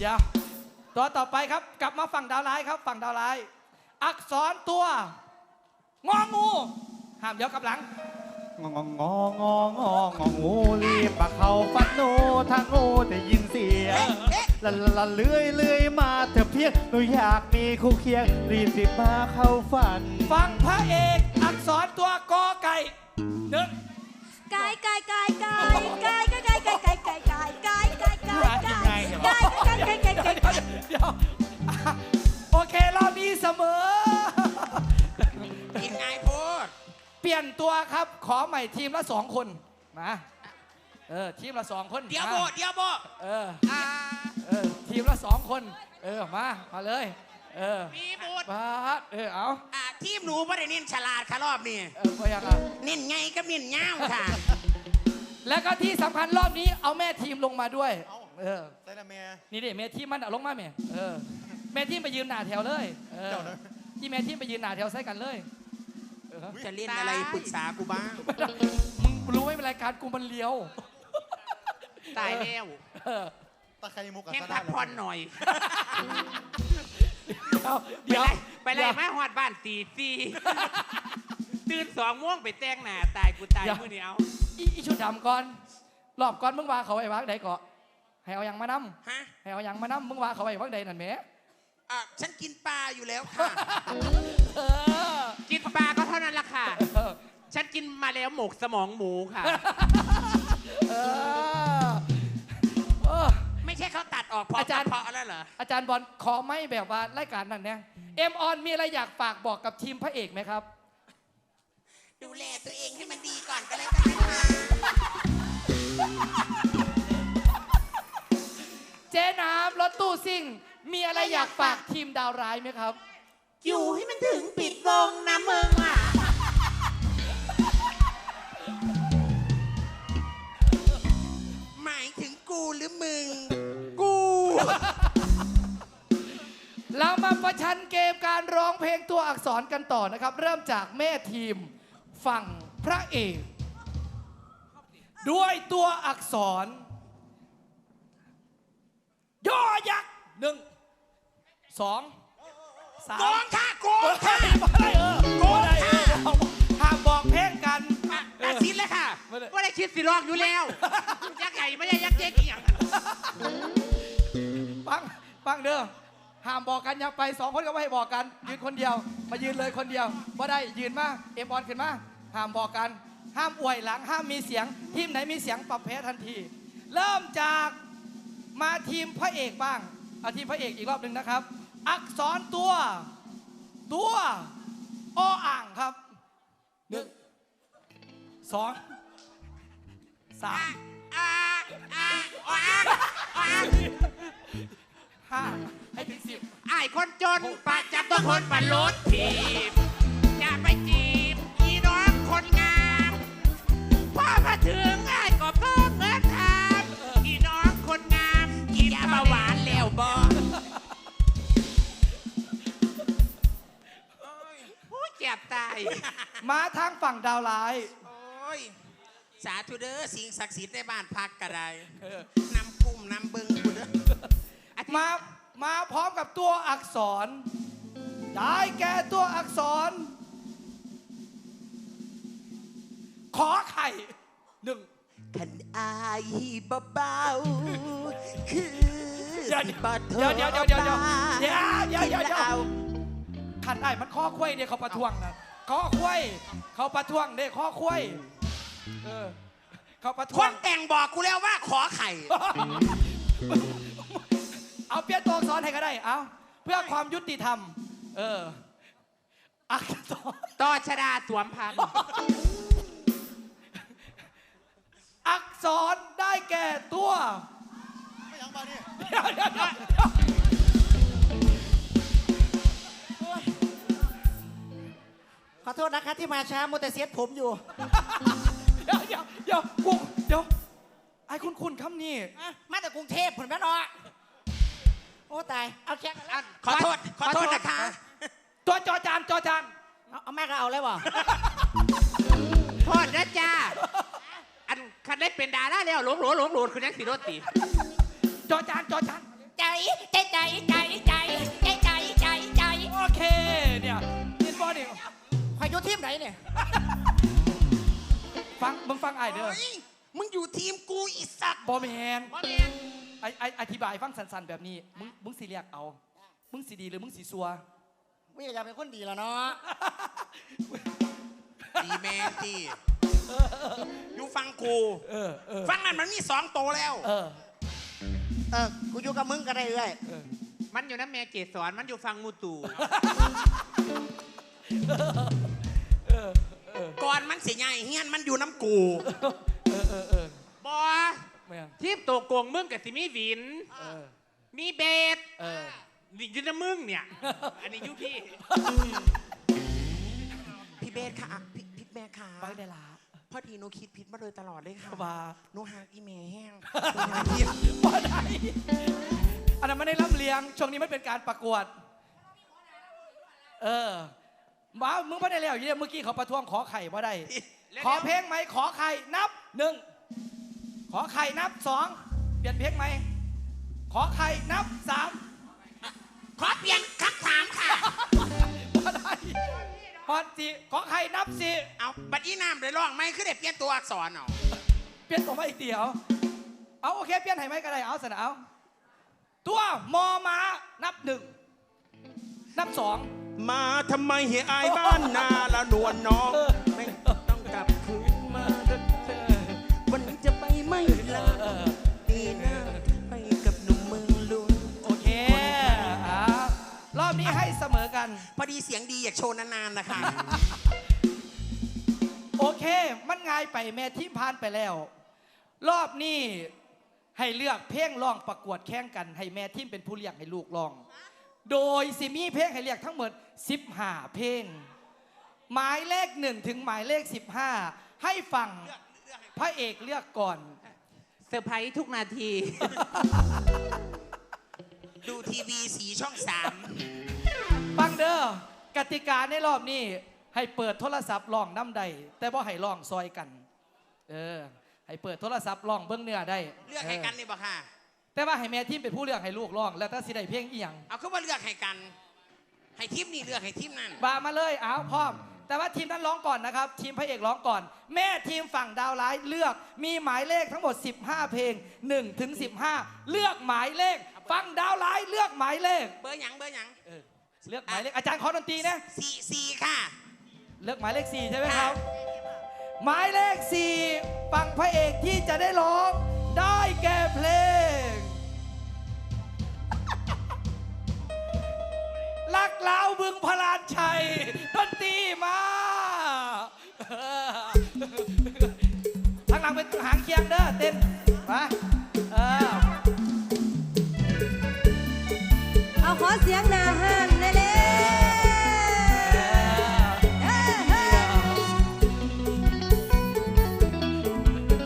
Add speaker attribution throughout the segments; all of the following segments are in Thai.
Speaker 1: เดี๋ยวตัวต่อไปครับ กลับมาฝั่งดาวร้ายครับ ฝั่งดาวร้าย อักษรตัวงองูห้ามเดี๋ยวกลับหลัง
Speaker 2: งองงององององูรีบปะเขาฟัดหนูถ้างูได้ยินเสียงละละละเลื่อยเลื่อยมาเถอะเพียงหนูอยากมีคู่เคียงรีบสิมาเข้าฝัน
Speaker 1: ฟังพระเอก ลี่ยนตัวครับ ขอใหม่ทีมละสองคนมาเออทีมละสองคน
Speaker 3: เดี๋ยว
Speaker 1: มา
Speaker 3: โบเดี๋ยวโบ
Speaker 1: เออ
Speaker 3: อ่า
Speaker 1: เออทีมละสองคน เออมามาเลย เออ
Speaker 3: มีโบด
Speaker 1: บาสเออเอา
Speaker 3: อ่าทีมหนูไม่ได้เน้นฉลาดค่ะรอบนี้
Speaker 1: เออพอยังอะ
Speaker 3: เน้นไงก็เน้นเงาวค่ะ
Speaker 1: แล้วก็ที่สำคัญรอบนี้เอาแม่ทีมลงมาด้วยเออ
Speaker 2: ใส่ละแม่
Speaker 1: นี่ดิแม่ทีมมันเอาลงมาแม่เออแม่ทีมไปยืนหน้าแถวเลยเออ
Speaker 2: เจ้านะ
Speaker 1: ที่แม่ทีมไปยืนหน้าแถวใส่กันเลยเออ
Speaker 3: จะเล่นอะไรปรึกษากูบ้าง
Speaker 1: มึงรู้ไหมรายการกูมันเลี้ยว
Speaker 3: ตายแล้ว
Speaker 1: เออ
Speaker 2: ตะไคร้มุกกับ
Speaker 3: แค่
Speaker 2: สะ
Speaker 3: พักผ่อนหน่อย
Speaker 1: เดี๋ยว
Speaker 4: ไปไล่
Speaker 1: เดี๋ยว
Speaker 4: มาหอดบ้านตีสี่ตื่นสองม่วงไปแต่งหน้าตายกูตาย
Speaker 1: เดี๋ยว
Speaker 4: มือนี้เอา
Speaker 1: อีอีชุดดำก่อนรอบก่อนมึงว่าเขาไอ้วักใดเกาะให้เอายังมาน
Speaker 3: ฮะำ
Speaker 1: ให้เอายังมานำมึงว่าเขาไอ้วักใดนั่นแหม
Speaker 3: อะฉันกินปลาอยู่แล้วค่ะ
Speaker 1: เออ
Speaker 4: กินปลาก็เท่านั้นละค่ะ
Speaker 1: เออ
Speaker 4: ฉันกินมาแล้วหมกสมองหมูค่ะ
Speaker 1: เออเออ
Speaker 3: ไม่ใช่เขาตัดออกเพราะ
Speaker 1: อาจารย์
Speaker 3: เพราะแล้วเหรอ
Speaker 1: อาจารย์บอลขอไม่แบบว่ารายการนั้นเนี่ยเอ็มออนมีอะไรอยากฝากบอกกับทีมพระเอกไหมครับ
Speaker 3: ดูแลตัวเองให้มันดีก่อนก็แล้วกันนะคะ
Speaker 1: เจ๊น้ำรถตู้ซิ่ง มีอะไรอยากฝากทีมดาวร้ายไหมครับ
Speaker 3: อยู่ให้มันถึงปิดวงนะมึงอะ หมายถึงกูหรือมึง กู
Speaker 1: เรามาประชันเกมการร้องเพลงตัวอักษรกันต่อนะครับ เริ่มจากแม่ทีมฝั่งพระเอก ด้วยตัวอักษร ย่อยักษ์หนึ่งสอง สาม
Speaker 3: โกงค่ะโกง
Speaker 1: เฮ้
Speaker 3: ค่ะ
Speaker 1: ยอะไรเออโกอะไรเออห้ามบอกเพลงกัน
Speaker 4: อะตัดสินเลยค่ะ
Speaker 1: ไม่ได้
Speaker 4: ว่าได้คิดสิลอกอยู่แล้วยักษ์ใหญ่ไม่ใช่ยักษ์เจ๊กอีหยังนั้น
Speaker 1: ฟังฟังเด้อห้ามบอกกันอย่าไปสองคนก็ไม่ให้บอกกัน ยืนคนเดียว มายืนเลยคนเดียวว่าได้ยืนมาเอ็มบอลขึ้นมาห้ามบอกกัน ห้ามอวยหลังห้ามมีเสียง ทีมไหนมีเสียงปรับแพ้ทันที เริ่มจากมาทีมพระเอกบ้างเอาทีมพระเอกอีกรอบหนึ่งนะครับ อักษรตัว ตัวออ่างครับหนึ่งสองสาม
Speaker 3: อ่าอ่าอ่าอ่า
Speaker 1: ห้าให้ถึงสิบ
Speaker 4: ไอ้ายคนจนปะจับตัวคนปันรถถีบ เจ็บตาย
Speaker 1: มาทางฝั่งดาวร้าย
Speaker 3: โอ้ย สาธุเด้อสิ่งศักดิ์สิทธิ์ในบ้านพักกระได
Speaker 1: เออ
Speaker 3: นำกุ้มนำเบิงกูเด้อ
Speaker 1: มามาพร้อมกับตัวอักษร ได้แก่ตัวอักษร ขอไข่หนึ่ง
Speaker 3: ขันอายเบาๆคือ
Speaker 1: เดี๋ยว
Speaker 3: สิบ่โท
Speaker 1: เดี๋ยวเดี๋ยวเดี๋ยวเดี๋ยวเดี๋ยว
Speaker 3: บ้า
Speaker 1: เดี๋ยวเดี๋ยวเดี๋ยวเดี๋ยว
Speaker 3: กินแล้ว
Speaker 1: ขันไอ้มันข้อควยเนี่ยเขาประท้วงนะ ข้อควยเขาประท้วงเด้ข้อควยเออเขาประ
Speaker 3: ค
Speaker 1: ท้วง
Speaker 3: นแต่งบอกกูแล้วว่าขอไข่
Speaker 1: เอาเปลี่ยนตัวอักษรให้ก็ได้ เอาเพื่อความยุติธรรม เออ อักษร
Speaker 4: ต่อชดาสวมพันธุ์
Speaker 1: อักษรได้แก่ตัว
Speaker 2: ไม่ยังบานี่
Speaker 1: เดี๋ยวเดี๋ยวเดี๋ยว
Speaker 5: โทษนะคะที่มาช้าโมวแต่เสียดผมอยู่
Speaker 1: เดี๋ยวเดี๋ยวเดี๋ยวกูเดี๋ยวไอ้คุณคุณคำนี้
Speaker 5: อะมาจากกรุงเทพผลแม่นอโอ้ตาย เอาแค่กันแล้ว
Speaker 3: ขอโทษ ขอโทษนะคะ
Speaker 1: ตัวจอจานจอจาน
Speaker 5: เอาเอาแม่ก็เอาเลยวะ
Speaker 4: โทษนะจ้า อันคันได้เป็นดาราแล้วหลงโหลหลงโหลดคือยังสีรถตี
Speaker 1: จอจานจอจาน
Speaker 5: จ้าใจใจใจใจใจใจใจใจ
Speaker 1: โอเคเนี่ยยินบอลนี่
Speaker 5: คอย อยู่ทีมไหนเนี่ย
Speaker 1: ฟังมึงฟังไอ้ายเด้อ
Speaker 3: เฮ้ยมึงอยู่ทีมกูอีสัตว์
Speaker 1: บอแมน
Speaker 4: บ่แม่น
Speaker 1: ไอไออธิบายฟังสันๆแบบนี้ มึงมึงสิเรียกเอา มึงสิดีหรือมึงสิซัว
Speaker 5: วิ่งอยากเป็นคนดีแล้วเนาะ
Speaker 3: ดีแมนตีอยู่ฟังกู
Speaker 1: เออเออ
Speaker 3: ฟังนั้นมันมีสองโตวแล้ว
Speaker 1: เออ
Speaker 5: เออกูอยู่กับมึงก็ได้เลย
Speaker 1: เออ
Speaker 4: มันอยู่น้ำแม่เกศรมันอยู่ฟังมูตู
Speaker 3: ก่อนมัน เสียใหญ่เฮียนมันอยู่น้ำกู
Speaker 1: เออเออเออบ
Speaker 4: อ
Speaker 1: แม่ง
Speaker 4: ทีมตัวโกงมึงกับสิมีวิน
Speaker 1: เออ
Speaker 4: มีเบส
Speaker 1: เออ
Speaker 4: นี่อยืนน้ำมึงเนี่ย อันนี้อยุพี่
Speaker 3: พี่เบสค่ะพี่พี่แม่ค่ะ
Speaker 1: ไปได้ละ
Speaker 3: พอดีหนูคิดผิดมาโดยตลอดเลยค่ะ
Speaker 1: ว่า
Speaker 3: หนูหากอีเมลแห้งหนูหากเทียม
Speaker 1: บ่ได้อันนั้นไม่ได้ร่ำเลียง ช่วงนี้มันเป็นการประกวด เออ มามึงไม่ได้แล้วยี่เมื่อกี้เขาประท้วงขอไข่บ่ได้ ขอเพลงไหมขอไข่นับหนึ่งขอไข่นับสองเปลี่ยนเพลงไหมขอไข่นับสาม
Speaker 3: ขอเปลี่ยนคำถามค่ะ
Speaker 1: บ่ได้พอสี่ขอไข่นับสี่
Speaker 3: เอาบัดนี้น้ำเลยร้องไหมคือได้เปลี่ยนตัวอักษรเอา
Speaker 1: เปลี่ยนตัวมาอีกเดียว เอาโอเคเปลี่ยนให้ไหมก็ได้เอาสนะเอาตัวมอมานับหนึ่งนับสอง
Speaker 3: มาทำไมเหียอายบ้านนาละนวลน้อง
Speaker 1: เออ
Speaker 3: ไม่ต้องกลับคืนมาวันนี้จะไปไม่ลา
Speaker 1: เออ
Speaker 3: ปีหน้าไปกับหนุ่มเมืองลุน
Speaker 1: โอเคอ่ารอบนี้ให้เสมอกัน
Speaker 3: พอดีเสียงดีอยากโชว์นานๆนะคะ
Speaker 1: โอเค มันง่ายไปแม่ทีมพานไปแล้ว รอบนี้ให้เลือกเพลงร้องประกวดแข่งกัน ให้แม่ทีมเป็นผู้เลือกให้ลูกร้อง โดยสิมีเพลงให้เลือกทั้งหมด 15 เพลง หมายเลขหนึ่งถึงหมายเลข 15 ให้ฟังพระเอกเลือกก่อน
Speaker 4: เซอร์ไพรส์ทุกนาที
Speaker 3: ดูทีวีสีช่องสาม
Speaker 1: ฟังเด้อกติกาในรอบนี้ ให้เปิดโทรศัพท์ร้องน้ำใด แต่บ่ให้ร้องซอยกัน เออ ให้เปิดโทรศัพท์ร้องเบื้องเนื้อได้
Speaker 3: เลือกให้กันนี่บ่ค่ะ
Speaker 1: แต่ว่าให้แม่ทีมเป็นผู้เลือกให้ลูกร้อง แล้วถ้าสิได้เพลงอีหยัง
Speaker 3: เอาคือว่าเลือกให้กัน ให้ทีมนี่เลือกให้ทีมนั่น
Speaker 1: บามาเลยอ้าวพร้อม แต่ว่าทีมนั้นร้องก่อนนะครับ ทีมพระเอกร้องก่อน แม่ทีมฝั่งดาวร้ายเลือกมีหมายเลขทั้งหมด 15 เพลง1ถึง15 เลือกหมายเลขฝั่งดาวร้ายเลือกหมายเลข
Speaker 3: เบอร์หยังเบอร์หยัง
Speaker 1: เออเลือกหมายเลขอาจารย์ขอดนตรีนะ
Speaker 3: สี่สี่ค่ะ
Speaker 1: เลือกหมายเลข4ใช่ไหมครับ หมายเลข4ฝั่งพระเอกที่จะได้ร้องได้แก่เพลง ลักลาวบึงพลานชัยดนตรีมาทางหลังเป็นหางเคียงเด้อเต้นมาเออ
Speaker 6: เอาขอเสียงหนาหันเลยเด้เอ้ย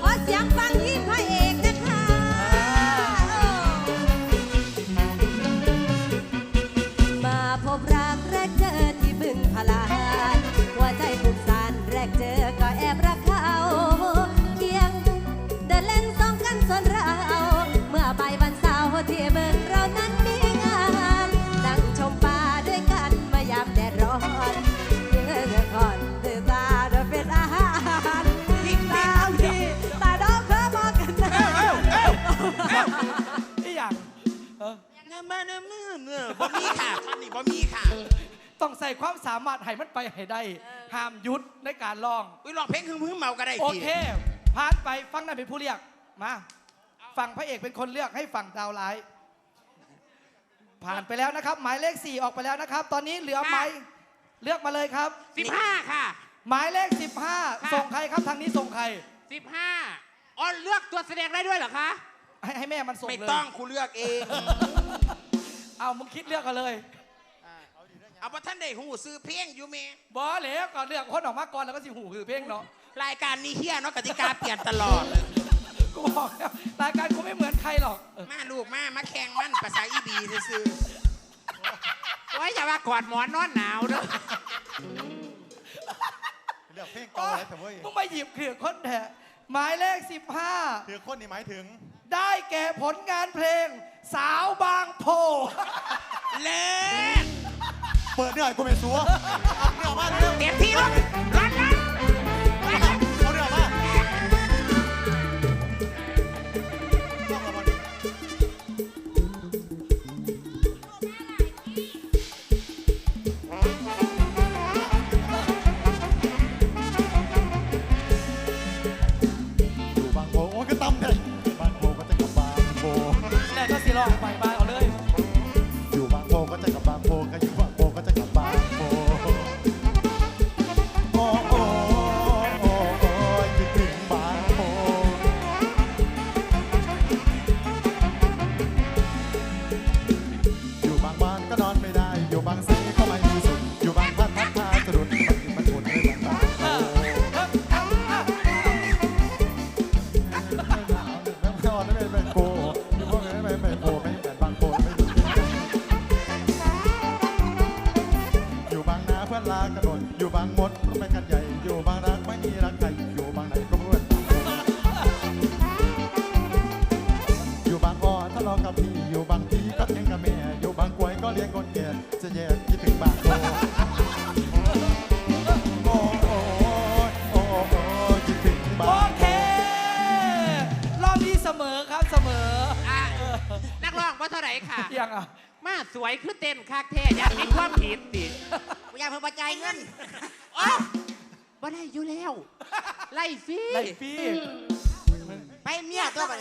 Speaker 6: ขอเสียงฟัง ออน้ำ
Speaker 3: มันน้ำมันเนอะบ่มีค่ะท่อนนี้บ่มีค่ะ
Speaker 1: ต้องใส่ความสามารถให้มันไปให้ได้ห้ามหยุดในการร้อง
Speaker 3: อุ้ยร้องเพลงคือมือเมาก็ได้
Speaker 1: โอ
Speaker 3: ที
Speaker 1: เคผ่านไปฟังนั่นเป็นผู้เรียกมาฝั่งพระเอกเป็นคนเลือกให้ฝั่งดาวร้าย ผ่านไปแล้วนะครับ หมายเลข4ออกไปแล้วนะครับ ตอนนี้เหลือหมายเลือกมาเลยครับ
Speaker 4: 15ค่ะ
Speaker 1: หมายเลข15ส่งใครครับทางนี้ส่งใคร
Speaker 4: 15อ๋อเลือกตัวแสดงได้ด้วยเหรอคะ
Speaker 1: ให้ให้แม่มันส่ง
Speaker 3: ไม่
Speaker 1: เลย
Speaker 3: ต้องครูเลือกเอง
Speaker 1: เอามึงคิดเลือกกันเลย
Speaker 3: เอาว่าท่านได้หูซื้อเพลงอยู่เม
Speaker 1: บอเหลวก่อนเลือกคนออกมาก่อนแล้วก็สิหูคือเพลงเนาะ
Speaker 3: รายการนี้เฮียเนาะกติกาเปลี่ยนตลอดเลย
Speaker 1: กูบอกแล้วรายการกูไม่เหมือนใครหรอกเออ
Speaker 3: มาลูกมามาแข่งมันภาษาอีบีซื้อ
Speaker 4: โอ้ยอย่ามากอดหมอนนอนหนาวเด้อ
Speaker 2: เลือกเพลงเก่าแล้วแต่เว้ย
Speaker 1: มึงมาหยิบคือคนแท้หมายเลข15
Speaker 2: ถือคนนี่หมายถึง
Speaker 1: ได้แก่ผลงานเพลง สาวบางโพ
Speaker 4: เล่
Speaker 2: เปิดเนื้อให้กูเป็นสัวเอนื้อมาเนื้อ เต็มที่แล้ังอะ
Speaker 4: มาสวยคือเต้นคักแท้อยากมีความผิดติ
Speaker 5: กูอยากเพิ่มปัจจัยเงิน
Speaker 4: อ้บ่ได้อยู่แล้ว ไล่ฟี
Speaker 1: ไล่ฟี
Speaker 5: ไปเมียตัวไป